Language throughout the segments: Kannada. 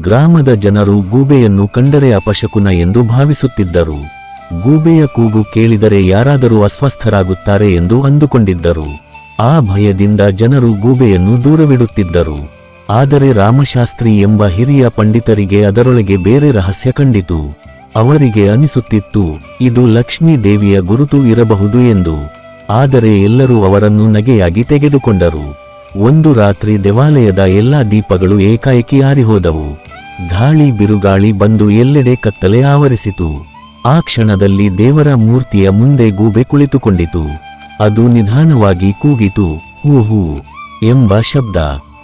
ಗ್ರಾಮದ ಜನರು ಗೂಬೆಯನ್ನು ಕಂಡರೆ ಅಪಶಕುನ ಎಂದು ಭಾವಿಸುತ್ತಿದ್ದರು. ಗೂಬೆಯ ಕೂಗು ಕೇಳಿದರೆ ಯಾರಾದರೂ ಅಸ್ವಸ್ಥರಾಗುತ್ತಾರೆ ಎಂದು ಅಂದುಕೊಂಡಿದ್ದರು. ಆ ಭಯದಿಂದ ಜನರು ಗೂಬೆಯನ್ನು ದೂರವಿಡುತ್ತಿದ್ದರು. ಆದರೆ ರಾಮಶಾಸ್ತ್ರಿ ಎಂಬ ಹಿರಿಯ ಪಂಡಿತರಿಗೆ ಅದರೊಳಗೆ ಬೇರೆ ರಹಸ್ಯ ಕಂಡಿತು. ಅವರಿಗೆ ಅನಿಸುತ್ತಿತ್ತು, ಇದು ಲಕ್ಷ್ಮೀ ದೇವಿಯ ಗುರುತು ಇರಬಹುದು ಎಂದು. ಆದರೆ ಎಲ್ಲರೂ ಅವರನ್ನು ನಗೆಯಾಗಿ ತೆಗೆದುಕೊಂಡರು. ಒಂದು ರಾತ್ರಿ ದೇವಾಲಯದ ಎಲ್ಲಾ ದೀಪಗಳು ಏಕಾಏಕಿ ಆರಿಹೋದವು. ಗಾಳಿ ಬಿರುಗಾಳಿ ಬಂದು ಎಲ್ಲೆಡೆ ಕತ್ತಲೆ ಆವರಿಸಿತು. ಆ ಕ್ಷಣದಲ್ಲಿ ದೇವರ ಮೂರ್ತಿಯ ಮುಂದೆ ಗೂಬೆ ಕುಳಿತುಕೊಂಡಿತು. ಅದು ನಿಧಾನವಾಗಿ ಕೂಗಿತು. ಹೂ ಎಂಬ ಶಬ್ದ.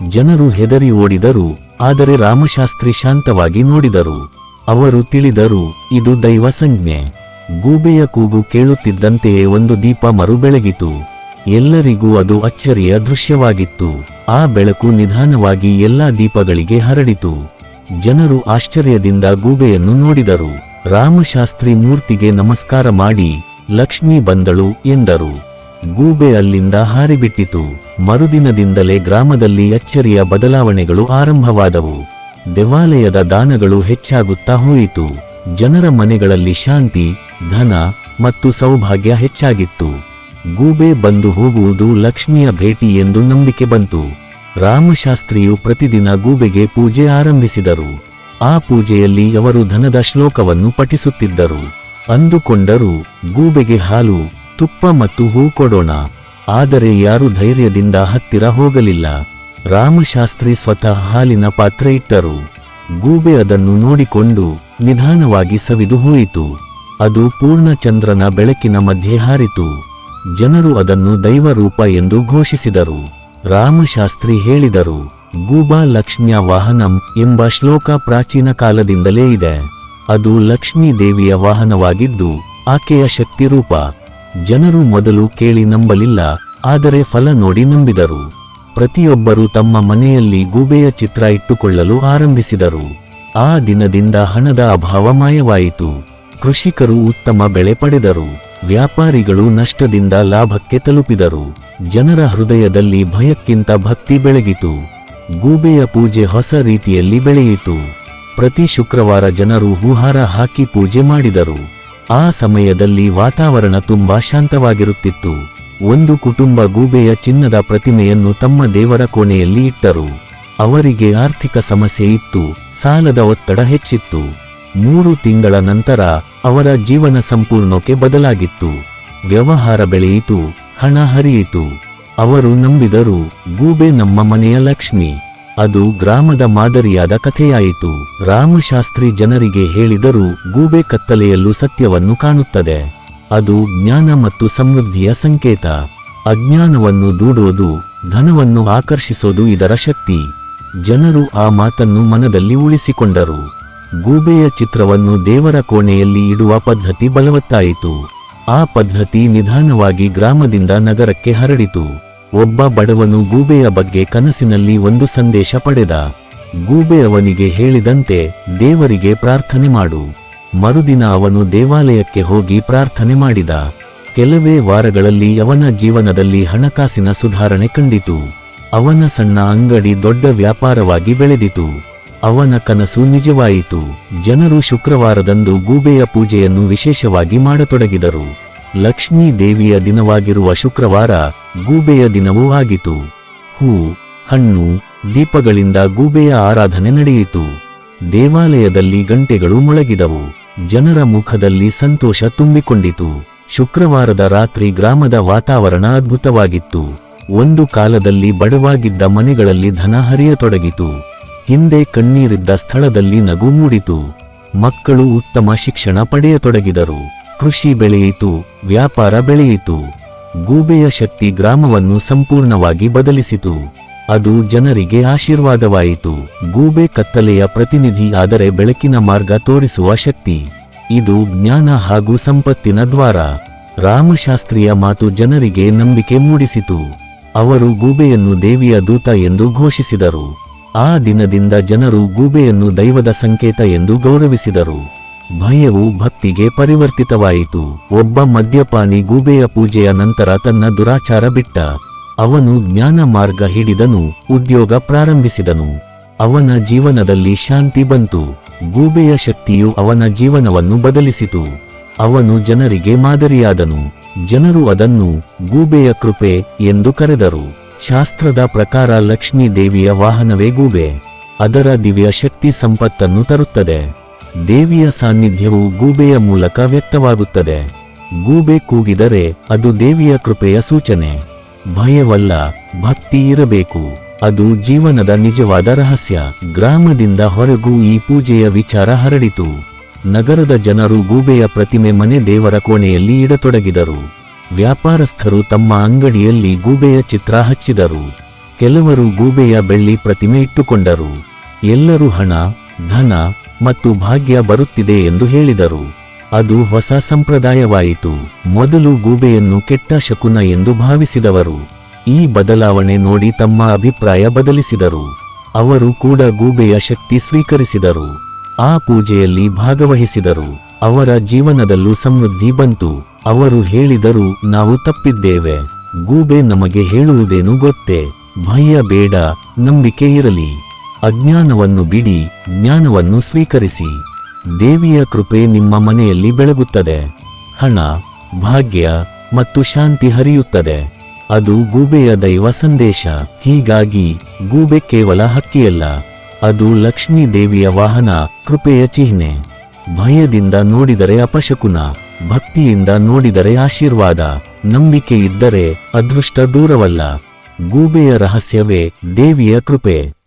ಜನರು ಹೆದರಿ ಓಡಿದರು, ಆದರೆ ರಾಮಶಾಸ್ತ್ರಿ ಶಾಂತವಾಗಿ ನೋಡಿದರು. ಅವರು ತಿಳಿದರು, ಇದು ದೈವ ಸಂಜ್ಞೆ. ಗೂಬೆಯ ಕೂಗು ಕೇಳುತ್ತಿದ್ದಂತೆಯೇ ಒಂದು ದೀಪ ಮರು ಬೆಳಗಿತು ಎಲ್ಲರಿಗೂ ಅದು ಅಚ್ಚರಿಯ ದೃಶ್ಯವಾಗಿತ್ತು. ಆ ಬೆಳಕು ನಿಧಾನವಾಗಿ ಎಲ್ಲಾ ದೀಪಗಳಿಗೆ ಹರಡಿತು. ಜನರು ಆಶ್ಚರ್ಯದಿಂದ ಗೂಬೆಯನ್ನು ನೋಡಿದರು. ರಾಮಶಾಸ್ತ್ರಿ ಮೂರ್ತಿಗೆ ನಮಸ್ಕಾರ ಮಾಡಿ, ಲಕ್ಷ್ಮಿ ಬಂದಳು ಎಂದರು. ಗೂಬೆ ಅಲ್ಲಿಂದ ಹಾರಿಬಿಟ್ಟಿತು. ಮರುದಿನದಿಂದಲೇ ಗ್ರಾಮದಲ್ಲಿ ಅಚ್ಚರಿಯ ಬದಲಾವಣೆಗಳು ಆರಂಭವಾದವು. ದೇವಾಲಯದ ದಾನಗಳು ಹೆಚ್ಚಾಗುತ್ತಾ ಹೋಯಿತು. ಜನರ ಮನೆಗಳಲ್ಲಿ ಶಾಂತಿ, ಧನ ಮತ್ತು ಸೌಭಾಗ್ಯ ಹೆಚ್ಚಾಗಿತ್ತು. ಗೂಬೆ ಬಂದು ಹೋಗುವುದು ಲಕ್ಷ್ಮಿಯ ಭೇಟಿ ಎಂದು ನಂಬಿಕೆ ಬಂತು. ರಾಮಶಾಸ್ತ್ರಿಯು ಪ್ರತಿದಿನ ಗೂಬೆಗೆ ಪೂಜೆ ಆರಂಭಿಸಿದರು. ಆ ಪೂಜೆಯಲ್ಲಿ ಅವರು ಧನದ ಶ್ಲೋಕವನ್ನು ಪಠಿಸುತ್ತಿದ್ದರು. ಅಂದುಕೊಂಡರು, ಗೂಬೆಗೆ ಹಾಲು, ತುಪ್ಪ ಮತ್ತು ಹೂ ಕೊಡೋಣ. ಆದರೆ ಯಾರು ಧೈರ್ಯದಿಂದ ಹತ್ತಿರ ಹೋಗಲಿಲ್ಲ. ರಾಮಶಾಸ್ತ್ರಿ ಸ್ವತಃ ಹಾಲಿನ ಪಾತ್ರೆ ಇಟ್ಟರು. ಗೂಬೆ ಅದನ್ನು ನೋಡಿಕೊಂಡು ನಿಧಾನವಾಗಿ ಸವಿದು ಹೋಯಿತು. ಅದು ಪೂರ್ಣಚಂದ್ರನ ಬೆಳಕಿನ ಮಧ್ಯೆ ಹಾರಿತು. ಜನರು ಅದನ್ನು ದೈವರೂಪ ಎಂದು ಘೋಷಿಸಿದರು. ರಾಮಶಾಸ್ತ್ರಿ ಹೇಳಿದರು, ಗೂಬಾ ಲಕ್ಷ್ಮ್ಯ ವಾಹನಂ ಎಂಬ ಶ್ಲೋಕ ಪ್ರಾಚೀನ ಕಾಲದಿಂದಲೇ ಇದೆ. ಅದು ಲಕ್ಷ್ಮೀ ದೇವಿಯ ವಾಹನವಾಗಿದ್ದು, ಆಕೆಯ ಶಕ್ತಿ ರೂಪ. ಜನರು ಮೊದಲು ಕೇಳಿ ನಂಬಲಿಲ್ಲ, ಆದರೆ ಫಲ ನೋಡಿ ನಂಬಿದರು. ಪ್ರತಿಯೊಬ್ಬರು ತಮ್ಮ ಮನೆಯಲ್ಲಿ ಗೂಬೆಯ ಚಿತ್ರ ಇಟ್ಟುಕೊಳ್ಳಲು ಆರಂಭಿಸಿದರು. ಆ ದಿನದಿಂದ ಹಣದ ಅಭಾವ ಮಾಯವಾಯಿತು. ಕೃಷಿಕರು ಉತ್ತಮ ಬೆಳೆ ಪಡೆದರು. ವ್ಯಾಪಾರಿಗಳು ನಷ್ಟದಿಂದ ಲಾಭಕ್ಕೆ ತಲುಪಿದರು. ಜನರ ಹೃದಯದಲ್ಲಿ ಭಯಕ್ಕಿಂತ ಭಕ್ತಿ ಬೆಳಗಿತು. ಗೂಬೆಯ ಪೂಜೆ ಹೊಸ ರೀತಿಯಲ್ಲಿ ಬೆಳೆಯಿತು. ಪ್ರತಿ ಶುಕ್ರವಾರ ಜನರು ಹೂಹಾರ ಹಾಕಿ ಪೂಜೆ ಮಾಡಿದರು. ಆ ಸಮಯದಲ್ಲಿ ವಾತಾವರಣ ತುಂಬಾ ಶಾಂತವಾಗಿರುತ್ತಿತ್ತು. ಒಂದು ಕುಟುಂಬ ಗೂಬೆಯ ಚಿನ್ನದ ಪ್ರತಿಮೆಯನ್ನು ತಮ್ಮ ದೇವರ ಕೋಣೆಯಲ್ಲಿ ಇಟ್ಟರು. ಅವರಿಗೆ ಆರ್ಥಿಕ ಸಮಸ್ಯೆ ಇತ್ತು. ಸಾಲದ ಒತ್ತಡ ಹೆಚ್ಚಿತ್ತು. ಮೂರು ತಿಂಗಳ ನಂತರ ಅವರ ಜೀವನ ಸಂಪೂರ್ಣಕ್ಕೆ ಬದಲಾಗಿತ್ತು. ವ್ಯವಹಾರ ಬೆಳೆಯಿತು, ಹಣ ಹರಿಯಿತು. ಅವರು ನಂಬಿದರು, ಗೂಬೆ ನಮ್ಮ ಮನೆಯ ಲಕ್ಷ್ಮಿ. ಅದು ಗ್ರಾಮದ ಮಾದರಿಯಾದ ಕಥೆಯಾಯಿತು. ರಾಮಶಾಸ್ತ್ರಿ ಜನರಿಗೆ ಹೇಳಿದರು ಗೂಬೆ ಕತ್ತಲೆಯಲ್ಲೂ ಸತ್ಯವನ್ನು ಕಾಣುತ್ತದೆ. ಅದು ಜ್ಞಾನ ಮತ್ತು ಸಮೃದ್ಧಿಯ ಸಂಕೇತ. ಅಜ್ಞಾನವನ್ನು ದೂಡೋದು, ಧನವನ್ನು ಆಕರ್ಷಿಸೋದು ಇದರ ಶಕ್ತಿ. ಜನರು ಆ ಮಾತನ್ನು ಮನದಲ್ಲಿ ಉಳಿಸಿಕೊಂಡರು. ಗೂಬೆಯ ಚಿತ್ರವನ್ನು ದೇವರ ಕೋಣೆಯಲ್ಲಿ ಇಡುವ ಪದ್ಧತಿ ಬಲವತ್ತಾಯಿತು. ಆ ಪದ್ಧತಿ ನಿಧಾನವಾಗಿ ಗ್ರಾಮದಿಂದ ನಗರಕ್ಕೆ ಹರಡಿತು. ಒಬ್ಬ ಬಡವನು ಗೂಬೆಯ ಬಗ್ಗೆ ಕನಸಿನಲ್ಲಿ ಒಂದು ಸಂದೇಶ ಪಡೆದ. ಗೂಬೆ ಅವನಿಗೆ ಹೇಳಿದಂತೆ, ದೇವರಿಗೆ ಪ್ರಾರ್ಥನೆ ಮಾಡು. ಮರುದಿನ ಅವನು ದೇವಾಲಯಕ್ಕೆ ಹೋಗಿ ಪ್ರಾರ್ಥನೆ ಮಾಡಿದ. ಕೆಲವೇ ವಾರಗಳಲ್ಲಿ ಅವನ ಜೀವನದಲ್ಲಿ ಹಣಕಾಸಿನ ಸುಧಾರಣೆ ಕಂಡಿತು. ಅವನ ಸಣ್ಣ ಅಂಗಡಿ ದೊಡ್ಡ ವ್ಯಾಪಾರವಾಗಿ ಬೆಳೆದಿತು. ಅವನ ಕನಸು ನಿಜವಾಯಿತು. ಜನರು ಶುಕ್ರವಾರದಂದು ಗೂಬೆಯ ಪೂಜೆಯನ್ನು ವಿಶೇಷವಾಗಿ ಮಾಡತೊಡಗಿದರು. ಲಕ್ಷ್ಮೀ ದೇವಿಯ ದಿನವಾಗಿರುವ ಶುಕ್ರವಾರ ಗೂಬೆಯ ದಿನವೂ ಆಗಿತು ಹೂ, ಹಣ್ಣು, ದೀಪಗಳಿಂದ ಗೂಬೆಯ ಆರಾಧನೆ ನಡೆಯಿತು. ದೇವಾಲಯದಲ್ಲಿ ಗಂಟೆಗಳು ಮೊಳಗಿದವು. ಜನರ ಮುಖದಲ್ಲಿ ಸಂತೋಷ ತುಂಬಿಕೊಂಡಿತು. ಶುಕ್ರವಾರದ ರಾತ್ರಿ ಗ್ರಾಮದ ವಾತಾವರಣ ಅದ್ಭುತವಾಗಿತ್ತು. ಒಂದು ಕಾಲದಲ್ಲಿ ಬಡವಾಗಿದ್ದ ಮನೆಗಳಲ್ಲಿ ಧನ ಹರಿಯತೊಡಗಿತು. ಹಿಂದೆ ಕಣ್ಣೀರಿದ್ದ ಸ್ಥಳದಲ್ಲಿ ನಗು ಮೂಡಿತು. ಮಕ್ಕಳು ಉತ್ತಮ ಶಿಕ್ಷಣ ಪಡೆಯತೊಡಗಿದರು. ಕೃಷಿ ಬೆಳೆಯಿತು, ವ್ಯಾಪಾರ ಬೆಳೆಯಿತು. ಗೂಬೆಯ ಶಕ್ತಿ ಗ್ರಾಮವನ್ನು ಸಂಪೂರ್ಣವಾಗಿ ಬದಲಿಸಿತು. ಅದು ಜನರಿಗೆ ಆಶೀರ್ವಾದವಾಯಿತು. ಗೂಬೆ ಕತ್ತಲೆಯ ಪ್ರತಿನಿಧಿ ಆದರೆ ಬೆಳಕಿನ ಮಾರ್ಗ ತೋರಿಸುವ ಶಕ್ತಿ. ಇದು ಜ್ಞಾನ ಹಾಗೂ ಸಂಪತ್ತಿನ ದ್ವಾರ. ರಾಮಶಾಸ್ತ್ರಿಯ ಮಾತು ಜನರಿಗೆ ನಂಬಿಕೆ ಮೂಡಿಸಿತು. ಅವರು ಗೂಬೆಯನ್ನು ದೇವಿಯ ದೂತ ಎಂದು ಘೋಷಿಸಿದರು. ಆ ದಿನದಿಂದ ಜನರು ಗೂಬೆಯನ್ನು ದೈವದ ಸಂಕೇತ ಎಂದು ಗೌರವಿಸಿದರು. ಭಯವು ಭಕ್ತಿಗೆ ಪರಿವರ್ತಿತವಾಯಿತು. ಒಬ್ಬ ಮದ್ಯಪಾನಿ ಗೂಬೆಯ ಪೂಜೆಯ ನಂತರ ತನ್ನ ದುರಾಚಾರ ಬಿಟ್ಟ. ಅವನು ಜ್ಞಾನ ಮಾರ್ಗ ಹಿಡಿದನು, ಉದ್ಯೋಗ ಪ್ರಾರಂಭಿಸಿದನು. ಅವನ ಜೀವನದಲ್ಲಿ ಶಾಂತಿ ಬಂತು. ಗೂಬೆಯ ಶಕ್ತಿಯು ಅವನ ಜೀವನವನ್ನು ಬದಲಿಸಿತು. ಅವನು ಜನರಿಗೆ ಮಾದರಿಯಾದನು. ಜನರು ಅದನ್ನು ಗೂಬೆಯ ಕೃಪೆ ಎಂದು ಕರೆದರು. ಶಾಸ್ತ್ರದ ಪ್ರಕಾರ ಲಕ್ಷ್ಮೀ ದೇವಿಯ ವಾಹನವೇ ಗೂಬೆ ಅದರ ದಿವ್ಯ ಶಕ್ತಿ ಸಂಪತ್ತನ್ನು ತರುತ್ತದೆ. ದೇವಿಯ ಸಾನ್ನಿಧ್ಯವು ಗೂಬೆಯ ಮೂಲಕ ವ್ಯಕ್ತವಾಗುತ್ತದೆ. ಗೂಬೆ ಕೂಗಿದರೆ ಅದು ದೇವಿಯ ಕೃಪೆಯ ಸೂಚನೆ. ಭಯವಲ್ಲ, ಭಕ್ತಿ ಇರಬೇಕು. ಅದು ಜೀವನದ ನಿಜವಾದ ರಹಸ್ಯ. ಗ್ರಾಮದಿಂದ ಹೊರಗೂ ಈ ಪೂಜೆಯ ವಿಚಾರ ಹರಡಿತು. ನಗರದ ಜನರು ಗೂಬೆಯ ಪ್ರತಿಮೆ ಮನೆ ದೇವರ ಕೋಣೆಯಲ್ಲಿ ಇಡತೊಡಗಿದರು. ವ್ಯಾಪಾರಸ್ಥರು ತಮ್ಮ ಅಂಗಡಿಯಲ್ಲಿ ಗೂಬೆಯ ಚಿತ್ರ ಹಚ್ಚಿದರು. ಕೆಲವರು ಗೂಬೆಯ ಬೆಳ್ಳಿ ಪ್ರತಿಮೆ ಇಟ್ಟುಕೊಂಡರು. ಎಲ್ಲರೂ ಹಣ, ಧನ ಮತ್ತು ಭಾಗ್ಯ ಬರುತ್ತಿದೆ ಎಂದು ಹೇಳಿದರು. ಅದು ಹೊಸ ಸಂಪ್ರದಾಯವಾಯಿತು. ಮೊದಲು ಗೂಬೆಯನ್ನು ಕೆಟ್ಟ ಶಕುನ ಎಂದು ಭಾವಿಸಿದವರು. ಈ ಬದಲಾವಣೆ ನೋಡಿ ತಮ್ಮ ಅಭಿಪ್ರಾಯ ಬದಲಿಸಿದರು. ಅವರು ಕೂಡ ಗೂಬೆಯ ಶಕ್ತಿ ಸ್ವೀಕರಿಸಿದರು. ಆ ಪೂಜೆಯಲ್ಲಿ ಭಾಗವಹಿಸಿದರು. ಅವರ ಜೀವನದಲ್ಲೂ ಸಮೃದ್ಧಿ ಬಂತು. ಅವರು ಹೇಳಿದರು ನಾವು ತಪ್ಪಿದ್ದೇವೆ. ಗೂಬೆ ನಮಗೆ ಹೇಳುವುದೇನು ಗೊತ್ತೇ? ಭಯ ಬೇಡ, ನಂಬಿಕೆ ಇರಲಿ. ಅಜ್ಞಾನವನ್ನು ಬಿಡಿ, ಜ್ಞಾನವನ್ನು ಸ್ವೀಕರಿಸಿ. ದೇವಿಯ ಕೃಪೆ ನಿಮ್ಮ ಮನೆಯಲ್ಲಿ ಬೆಳಗುತ್ತದೆ. ಹಣ, ಭಾಗ್ಯ ಮತ್ತು ಶಾಂತಿ ಹರಿಯುತ್ತದೆ. ಅದು ಗೂಬೆಯ ದೈವ ಸಂದೇಶ. ಹೀಗಾಗಿ, ಗೂಬೆ ಕೇವಲ ಹಕ್ಕಿಯಲ್ಲ. ಅದು ಲಕ್ಷ್ಮೀ ದೇವಿಯ ವಾಹನ, ಕೃಪೆಯ ಚಿಹ್ನೆ. ಭಯದಿಂದ ನೋಡಿದರೆ ಅಪಶಕುನ. ಭಕ್ತಿಯಿಂದ ನೋಡಿದರೆ ಆಶೀರ್ವಾದ ನಂಬಿಕೆ ಇದ್ದರೆ ಅದೃಷ್ಟ ದೂರವಲ್ಲ. ಗೂಬೆಯ ರಹಸ್ಯವೇ ದೇವಿಯ ಕೃಪೆ.